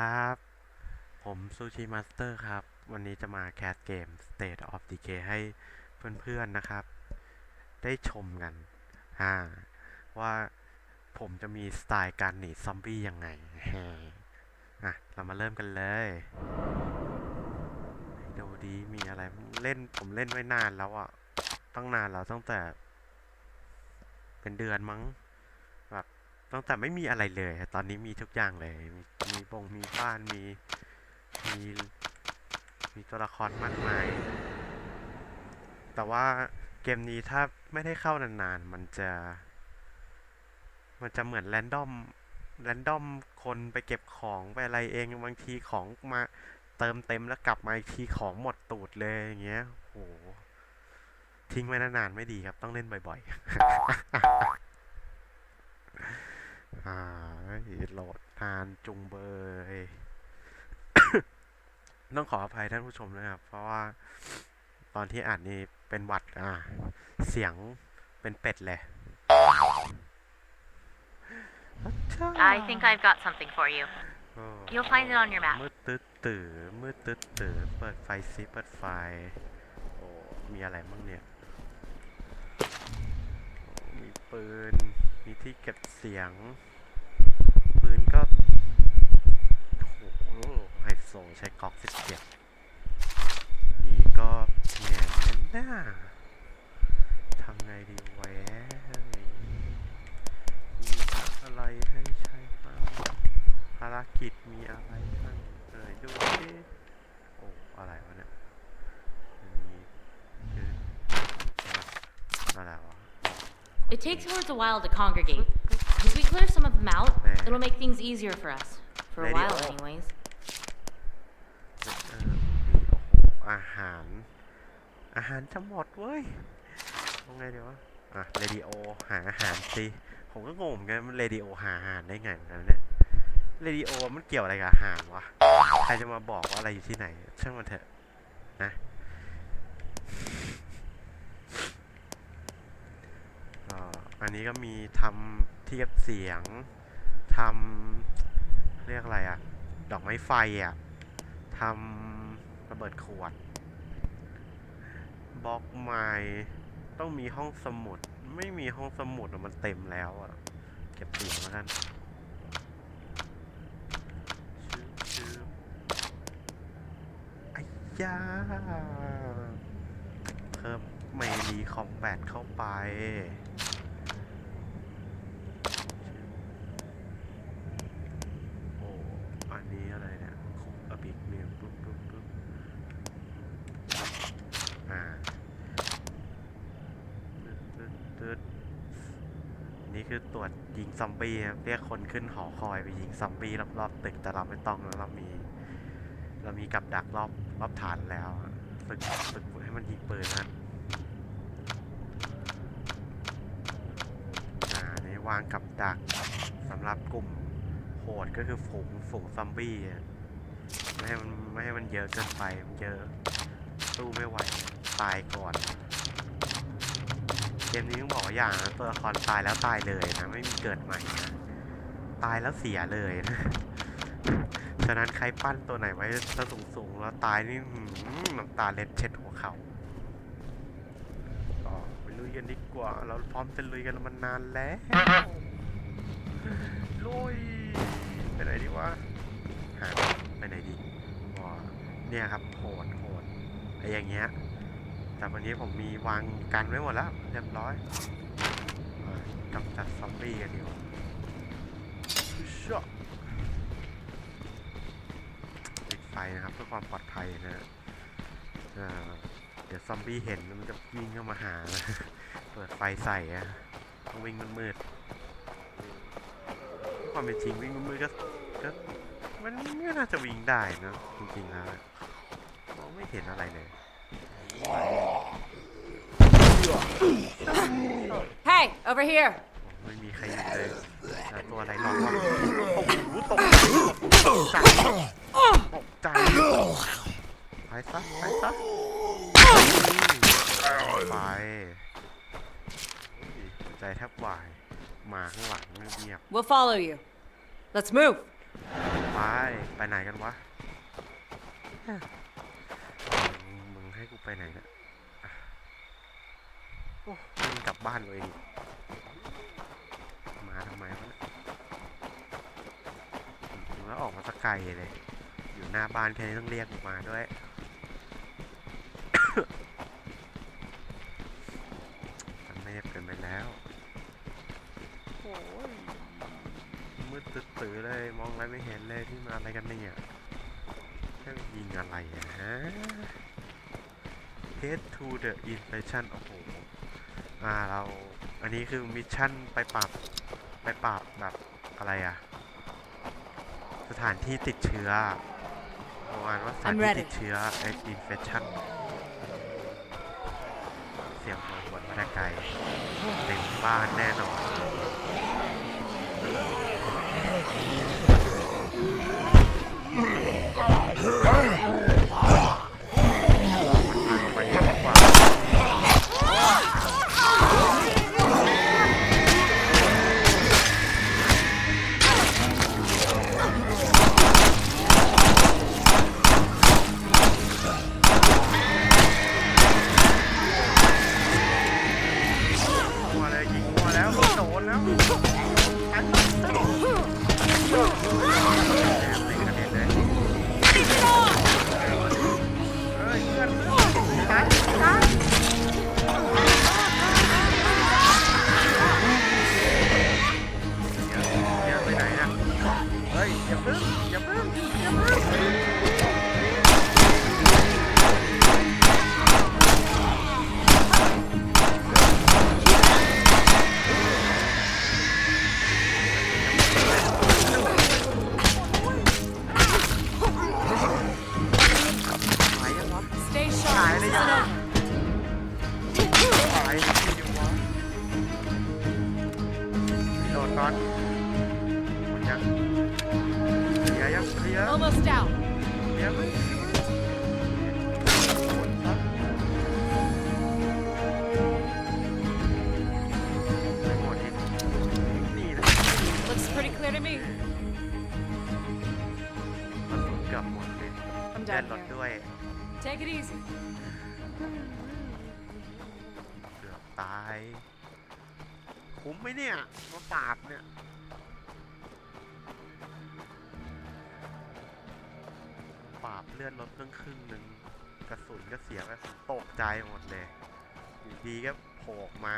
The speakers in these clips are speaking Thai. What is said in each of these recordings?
ครับ ผมซูชิมาสเตอร์ครับ วันนี้จะมาแคสเกม State of Decay ให้เพื่อนๆนะครับ ได้ชมกันอ่าว่าผมจะมีสไตล์การหนีซอมบี้ยังไงอะ เรามาเริ่มกันเลยดูดีมีอะไรเล่นผมเล่นไว้นานแล้วอะตั้งนานแล้วตั้งแต่ เป็นเดือนมั้ง ตั้งแต่ไม่มีอะไรเลยตอนนี้มีทุกอย่างเลยมีมีบงมีบ้านมีมีมีตัวละครมากมาย แต่ว่าเกมนี้ถ้าไม่ได้เข้านานๆ มันจะ มันจะเหมือนแรนดอมแรนดอมคนไปเก็บของไปอะไรเองบางทีของมาเติมเต็มแล้วกลับมาอีกทีของหมดตูดเลยอย่างเงี้ยโหทิ้งไว้นานๆไม่ดีครับ ต้องเล่นบ่อยๆ อ่าโหลดนานจุงเบยต้องขออภัยท่านผู้ชมนะครับ เพราะว่าตอนที่อ่านนี่เป็นหวัดอ่าเสียงเป็นเป็ดเลย I think I've got something for you. โอ้ You'll find it on your map. มืดตึ๊ดตื่อมืดตึ๊ดตื่อเปิดไฟซิเปิดไฟ โอ้ มีอะไรบ้างเนี่ยโอ้มีปืน มีที่เก็บเสียง ปืนก็โอ้โหไฮโซใช้ก๊อกสิบเจ็ดนี้ก็แหน่แน่าทำไงดีแวะมีอะไรให้ใช้บ้างภารกิจมีอะไรบ้างเอ่ยดูสิโอ้ อะไรวะเนี่ยมีคืออะไรวะ It takes hordes a while to congregate. If we clear some of them out, Yeah. it'll make things easier for us. For a Lady while, O. anyways. เออมีโอ้โหอาหาร อาหารจะหมดเว้ยทำไงเดี๋ยววะอะเรดิโอหาอาหารสิผมก็งงเหมือนกันมันเรดิโอหาอาหารได้ไงเหมือนกันเนี่ยเรดิโอมันเกี่ยวอะไรกับอาหารวะ ใครจะมาบอกว่าอะไรอยู่ที่ไหน ช่างมันเถอะนะ ก็ อันนี้ก็มีทำเทียบเสียงทำเรียกอะไรอะดอกไม้ไฟอะทำระเบิดขวดบล็อกไม้ต้องมีห้องสมุด ไม่มีห้องสมุดมันเต็มแล้วอะเก็บเสียงแล้วกันอชื่อไอ้ยาเพิ่มเมลีคอมแบทเข้าไป โอ้ อันนี้อะไรเนี่ยคุกอบิกเมียปุ๊บปุ๊บปุ๊บอ่าตึ๊ดตึ๊ดตึ๊ดนี่คือตรวจยิง ซอมบี้เรียกคนขึ้นหอคอยไปยิงซอมบี้รอบๆตึกแต่เราไม่ต้องแล้วเรามี เรามีกับดักรอบรอบฐานแล้วฝึกฝึกให้มันยิงปืนนะอ่านี่วางกับดักสำหรับกลุ่มโหดก็คือฝูงฝูงซอมบี้ไม่ให้มันไม่ให้มันเยอะเกินไปมันเยอะสู้ไม่ไหวตายก่อน เกมนี้ต้องบอกว่าอย่างนะตัวละครตายแล้วตายเลยนะ ไม่มีเกิดใหม่นะตายแล้วเสียเลยนะฉะนั้นใครปั้นตัวไหนไว้ถ้าสูงสูงๆแล้วตายนี่น้ำตาเล็ดเช็ดหัวเขาก็ไปลุยกันดีกว่า เราพร้อมจะลุยกันมานานแล้วลุยไปไหนดีวะหาไปไหนดีเนี่ยครับโหดโหดไอ้อย่างเงี้ย แต่วันนี้ผมมีวางกันไว้หมดแล้ว เรียบร้อยกำจัดซอมบี้กันดีกว่าชอบปิดไฟนะครับเพื่อความปลอดภัยนะเดี๋ยวซอมบี้เห็นมันจะวิ่งเข้ามาหา เปิดไฟใส่อะต้องวิ่งมืดๆความเป็นจริงวิ่งมือก็ก็มันไม่น่าจะวิ่งได้นะจริงๆแล้วอะมองไม่เห็นอะไรเลย Hey, over here! ไม่มีใครอยู่เลยแล้วตัวอะไรรองวะโอ้โหตกตกใจตกใจไปซะไปซะไปหัวใจแทบวายมาข้างหลังเงียบ We'll follow you. Let's move. ไป ไปไหนกันวะมึงมึงให้กู ไปไหนนะโอ้มึงกลับบ้านตัวเอง มาทำไมวะถึงแล้วออกมาสักไกลเลย อยู่หน้าบ้านแค่นี้ต้องเรียกกูมาด้วย มันไม่เกินไปแล้ว โอ้ย มืดตื้อๆเลย มองอะไรไม่เห็นเลยที่มาอะไรกันเนี่ยแค่ยิงอะไรอะฮะ Head to the infection โอ้โห อ่าเรา อันนี้คือมิชชั่นไปปราบไปปราบแบบอะไรอะสถานที่ติดเชื้อประมาณว่าสถาน I'm ที่ ready ติดเชื้อไอ infection เสียงหัวหวนมาแต่ไกลเต็มบ้านแน่นอน อย่าพึ่งอย่าพึ่งอย่าพึ่ง I'm เลื่อน done รถ here. ด้วย Take it easy. เกือบตาย คุ้มไหมเนี่ย มาปราบเนี่ยปราบเลื่อนรถตั้งครึ่งหนึ่งกระสุนก็เสียไปตกใจหมดเลยอยู่ดีก็โผล่ออกมา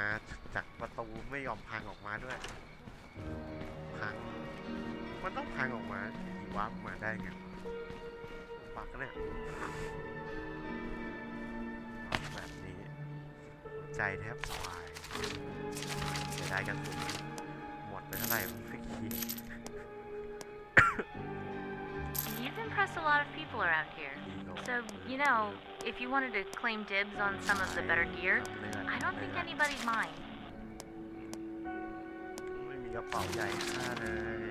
จากประตูไม่ยอมพังออกมาด้วย พัง มันต้องพังออกมาดีวับมาได้ไง ปักเนี่ยแบบนี้ ใจแทบวายเสียดายกระสุนหมดไปเท่าไหร่ไม่คิด You've impressed a lot of people around here. So, you know, if you wanted to claim dibs on some of the better gear, I don't think anybody'd mind. ไม่มีกระเป๋าใหญ่ค่าเลย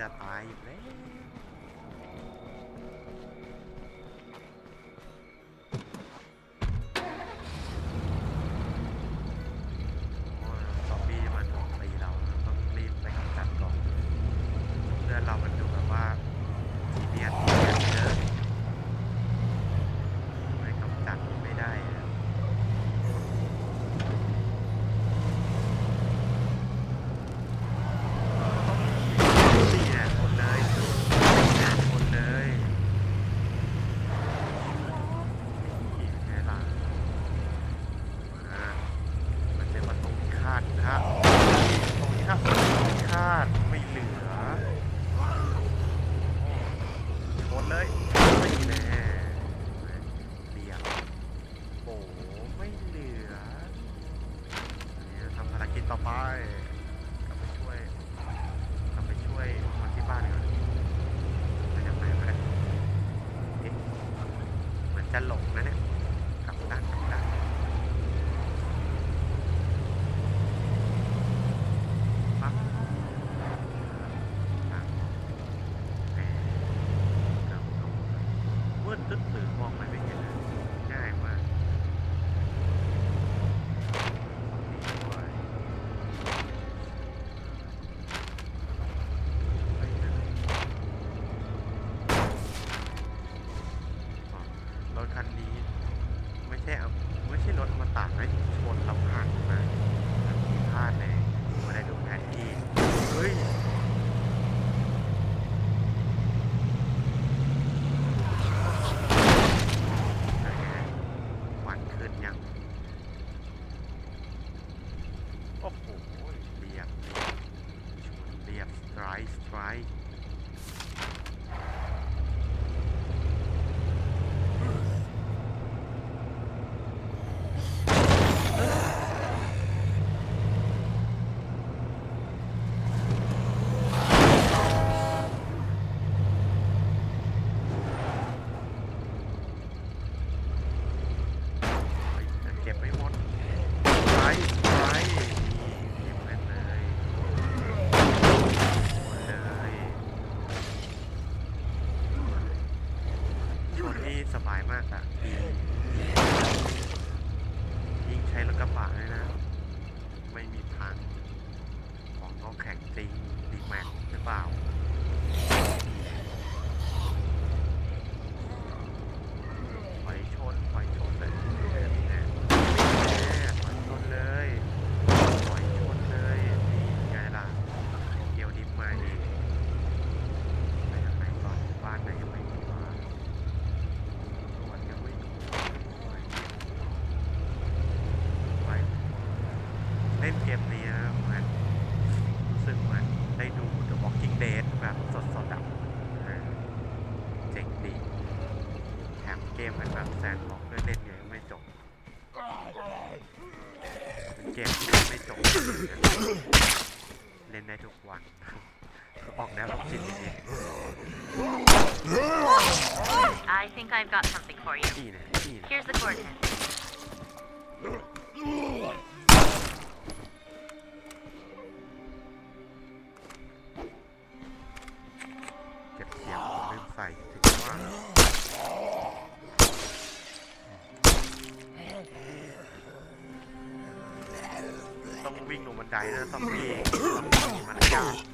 จะตายอยู่แล้ว Try, try. แข็งจริงดีแม็กหรือเปล่า ถอยชนถอยชนเลยนี่แน่นี่แน่ถอยชนเลยถอยชนเลยนี่ไงล่ะโตเกียวดิฟมาเองไปทางไหนก่อนบ้านไหนยังไม่มีบ้านตรวจยังไม่ถูกไปไปเล่นเกมนี้นะเหมือนรู้สึกเหมือนได้ดู The Walking Dead แบบสดๆอะเออเจ๋งดี แถมเกมมันแบบแซนบ็อกซ์ด้วยเล่นไงก็ไม่จบเป็นเกมที่เล่นไม่จบเล่นได้ทุกวัน ออกแนวโรคจิตนิด I think I've got something for you. ๆนี่นะนี่นะ Here's the coordinates. เก็บเสียงลืมใส่ถึงว่า ต้องวิ่งลงบันไดนะต้องมีต้องมีมารยาทนี่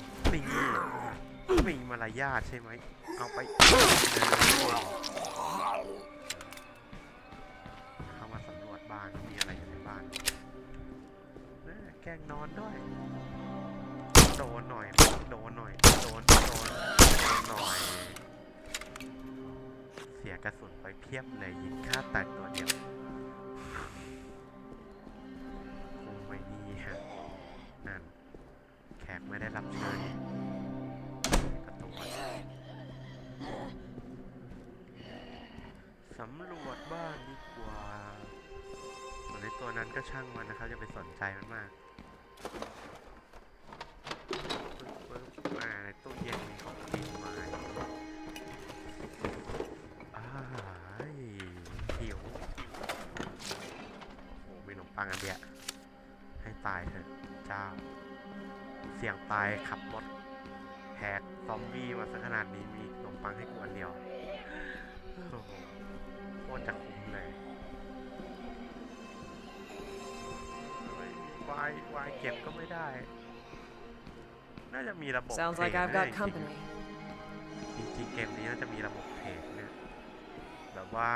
มีมารยาทใช่ไหม เอาไปเข้ามาสำรวจบ้านว่ามีอะไรอยู่ในบ้านแกล้งนอนด้วย โดนหน่อย โดนหน่อย โดน โดน โดนหน่อย เสียกระสุนไปเพียบเลยยิงฆ่าแตกตัวเดียวคงไม่ดีฮะนั่นแขกไม่ได้รับเชิญ ก็ช่างมันนะครับอย่าไปสนใจมันมากมาในตู้เย็นมีของกินมาอ้ายหิวโอ้โหมีขนมปังอันเดียให้ตายเถอะเจ้า เสี่ยงตายขับรถแหกซอมบี้มาสักขนาดนี้มีขนมปังให้กูอันเดียวโอ้โหโคตรจะคุ้มเลย วายวายเก็บก็ไม่ได้ น่าจะมีระบบ Sounds เทร like ด I've นะ got company. จริงๆจริงๆเกมนี้น่าจะมีระบบเทรดเนี่ยแบบว่า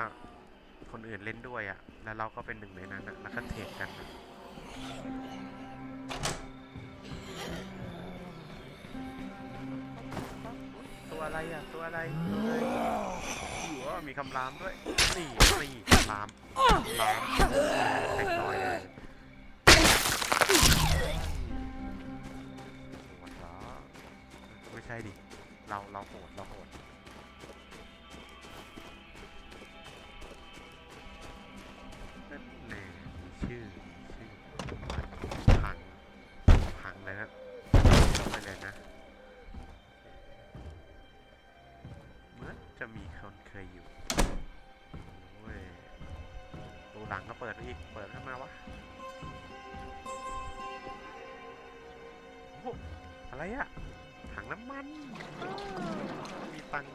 คนอื่นเล่นด้วยอะ่ะแล้วเราก็เป็นหนึ่งในนั้นอะแล้วก็เทรดกันอะตัวอะไรอะตัวอะไรตัวอะไรอยู่ว่ามีคำรามด้วยนี่นี่คำรามคำรามเล็กน้อยเลย ใช่ดิ เราเราโหดเราโหดนั่นแน่มีชื่อชื่อพังพังเลยนะลงไปเลยนะ เหมือนจะมีคนเคยอยู่โอ้ยตูหลังก็เปิดอีก เปิดขึ้นมาวะอะไรอะ น้ำมันอ้าวมีตังค์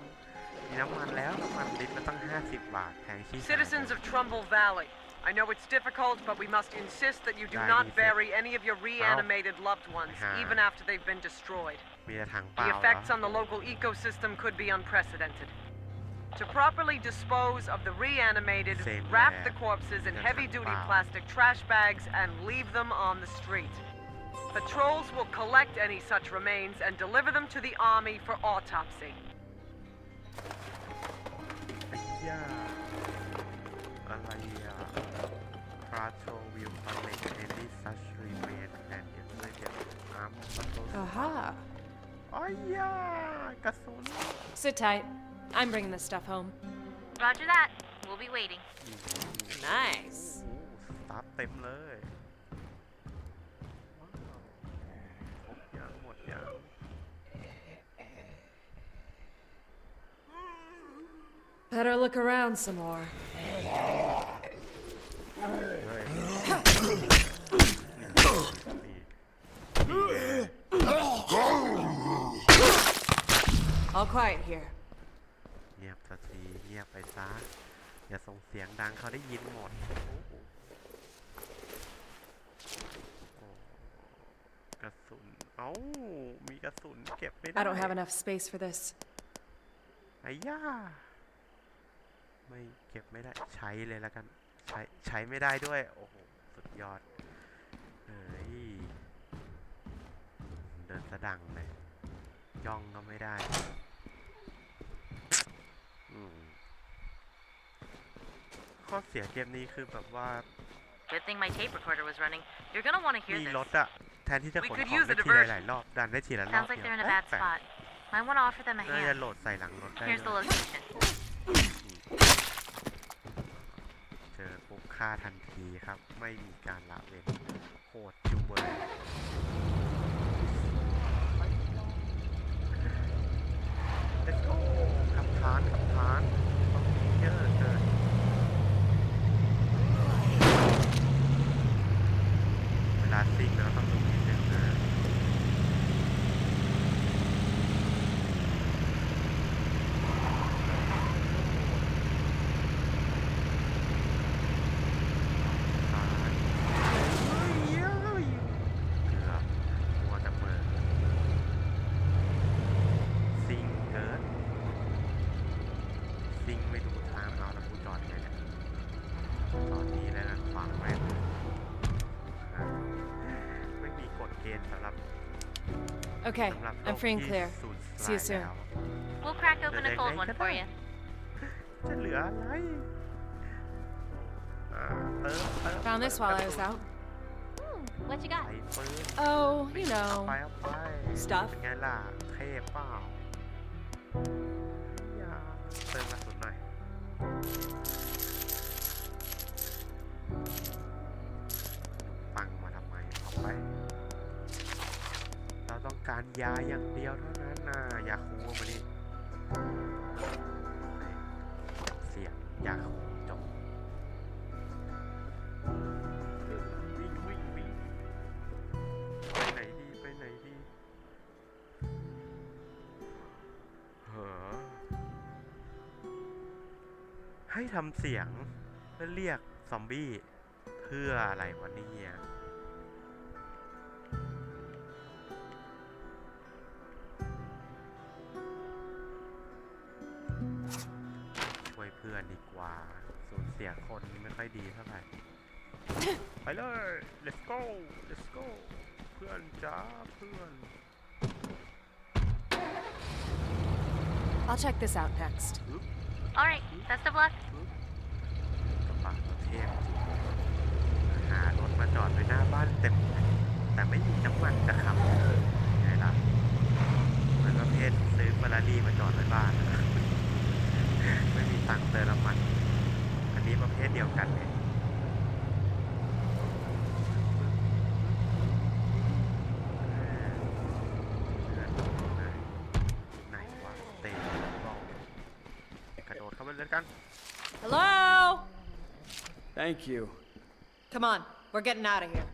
มีน้ำมันแล้ว น้ำมันลิตรละตั้ง 50 บาทแพงชี้หาย Citizens of Trumbull Valley, I know it's difficult, but we must insist that you do Yeah, not you said- bury any of your reanimated loved ones, Uh-huh. even after they've been destroyed. มีแต่ถังเปล่า The เหรอ effects on the local ecosystem could be unprecedented. To properly dispose of the reanimated, Same wrap there. the corpses in That's heavy duty wow. plastic trash bags and leave them on the street. Patrols will collect any such remains and deliver them to the army for autopsy. ไอ้ย่าอะไรอะ Patrol will collect any such remain and deliver them arm patrol Aha. อ้ยยากระสุน Sit tight. I'm bringing this stuff home. Roger that. We'll be waiting. Nice. สตาร์ทเต็มเลยว้าวครบยังหมดยัง Better look around some more. เฮ้ยนี่นี่ไง All quiet here. เงียบสักทีเงียบไปซะอย่าส่งเสียงดังเขาได้ยินหมดโอ้โหโอ้กระสุน เอ้า มีกระสุนเก็บไม่ได้ I don't have enough space for this. ไอ้ย่า ไม่เก็บไม่ได้ใช้เลยแล้วกัน ใช้ใช้ไม่ได้ด้วย โอ้โห สุดยอดเฮ้ยเดินสะดังเลยย่องก็ไม่ได้อืมข้อเสียเกมนี้คือแบบว่า Good thing my tape recorder was running. You're gonna want to hear มี this. รถอะแทนที่จะ We ขน could ของ use ได้ a ที diversion. หลายๆรอบดันได้ทีละรอบ Sounds like เดี they're in ยว a bad แปลก spot. Might want to offer them a น่าจะ hand. โหลดใส่หลังรถได้ Here's the ด้วย location. เจ ฆ่าทันทีครับ ไม่มีการละเว้นโคตรจุเบย Let's go ขับทานขับทานต้องมีเยอะเกิน Okay, สำหรับโล I'm ก free and ที่ clear. สูญส See you ลาย soon. แล้ว We'll crack open a They- cold they one could for have. you. จะเหลืออะไรอ่าเติมเติม Found this เติม while ก I ระ was สุน out. What you ใส่ got? ปืน Oh, you เอา know. ไปเอาไป stuff เป็นไงล่ะเทพเปล่าอย่าเติมกระสุนหน่อย การยาอย่างเดียวเท่านั้นนะยาคูมาดิเสียงยาคูจบวิ่งวิ่งวิ่งไปไหนดีไปไหนดีเหอให้ทำเสียงเพื่อเรียกซอมบี้ เพื่ออะไรวะเนี่ยช่วย คนนี่ไม่ค่อยดีเท่าไหร่ไปเลย let's go let's go เพื่อนจ้าเพื่อน I'll check this out next. Alright, best of luck. กระบะประเทศหารถมาจอดไว้หน้าบ้านเต็มเลยแต่ไม่มีน้ำมันจะขับไงล่ะเหมือนประเภทซื้อเฟอร์รารี่มาจอดไว้บ้าน ไม่มีตังค์เติมน้ำมัน อันนี้ประเภทเดียวกันเนี่ยไหนวะเตะบอลกระโดดเข้าไปเลยกัน Hello? Thank you. Come on, we're getting out of here.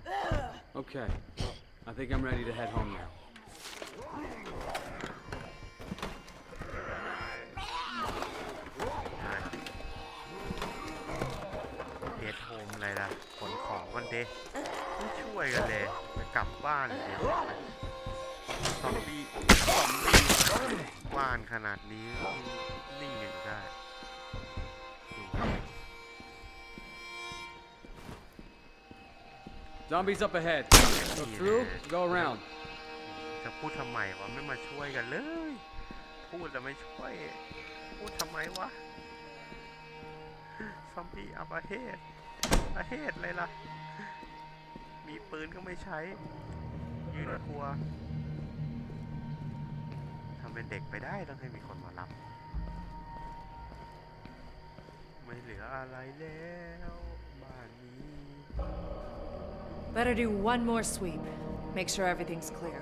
Okay. I think I'm ready to head home now. เด้ไม่ช่วยกันเลยจะกลับบ้านเดี๋ยวซอมบี้ซอมบี้บ้านขนาดนี้นิ่งอยู่ได้ Zombies up ahead. Go through, go around. จะพูดทำไมวะไม่มาช่วยกันเลย พูดแต่ไม่ช่วย พูดทำไมวะซอมบี้อัปเฮดอาเฮดเลยล่ะ มีปืนก็ไม่ใช้ ยืนกลัวทำเป็นเด็กไปได้ต้องให้มีคนมารับ ไม่เหลืออะไรแล้วบ้านนี้ Better do one more sweep. Make sure everything's clear.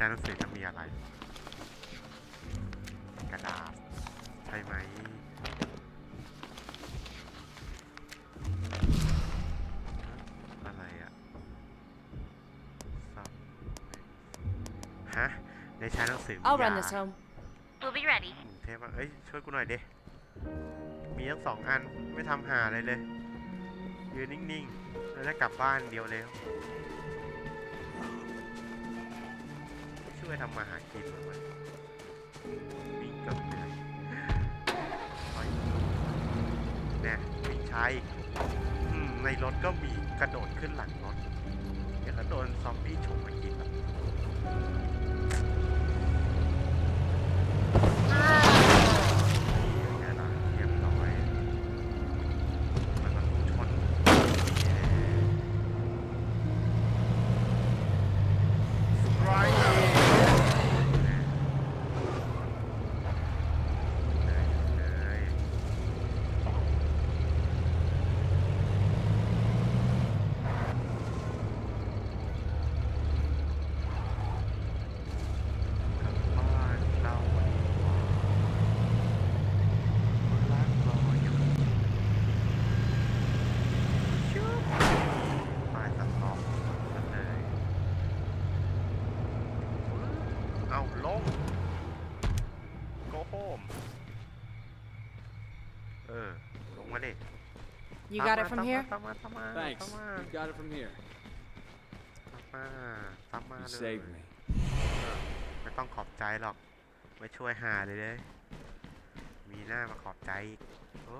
แค่หนังสือจะมีอะไร กระดาษ ใช่ไหมอะไรอะซับฮะ ในชั้นหนังสือมี I'll run ยา this home. We'll be ready. อืมเทปอะเอ้ย ช่วยกูหน่อยเด้มีทั้งสองอัน ไม่ทำหาอะไรเลย ยืนนิ่งๆ แล้วจะกลับบ้านเดียวเลย ไม่ช่วยทำมาหากินเลยเว้ยวิ่งกับเหนื่อยถอยเนี่ยวิ่งช้ในรถก็มีกระโดดขึ้นหลังรถเดี๋ยวก็โดนซอมบี้ฉกมากินแบบไงล่ะเรียบร้อยมันมาชนเย้ไรเลยเลย กลับบ้านเราดีกว่าคนรักรออยู่ชุบปลายสต็อปกันเลย เอาลง go home เออ ลงมาดิ You got it from here? ตามมาตามมา Thanks. ตามมา You got it from here. ตามมาตามมา You เลย saved me. ไม่ต้องขอบใจหรอก ไม่ช่วยหาเลยเลยมีหน้ามาขอบใจอีกโอ้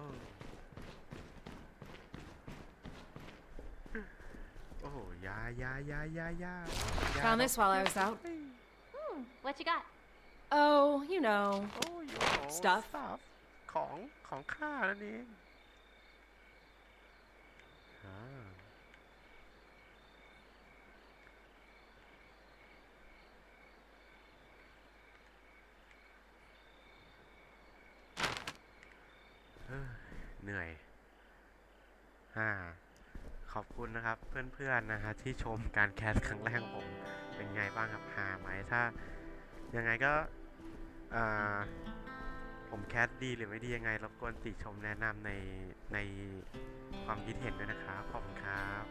โอ้โหยายายายายา Found this while I was out. Hmm, what you got? Oh, you know. โอ้ย Stuff ของของข้านั่นเอง อ่าเหนื่อยฮ่าขอบคุณนะครับเพื่อนๆนะฮะที่ชมการแคสครั้งแรกของผมเป็นไงบ้างครับหาไหมถ้ายังไงก็อ่า ผมแคสดีหรือไม่ดียังไงรบกวนติชมแนะนำในในความคิดเห็นด้วยนะครับขอบคุณครับ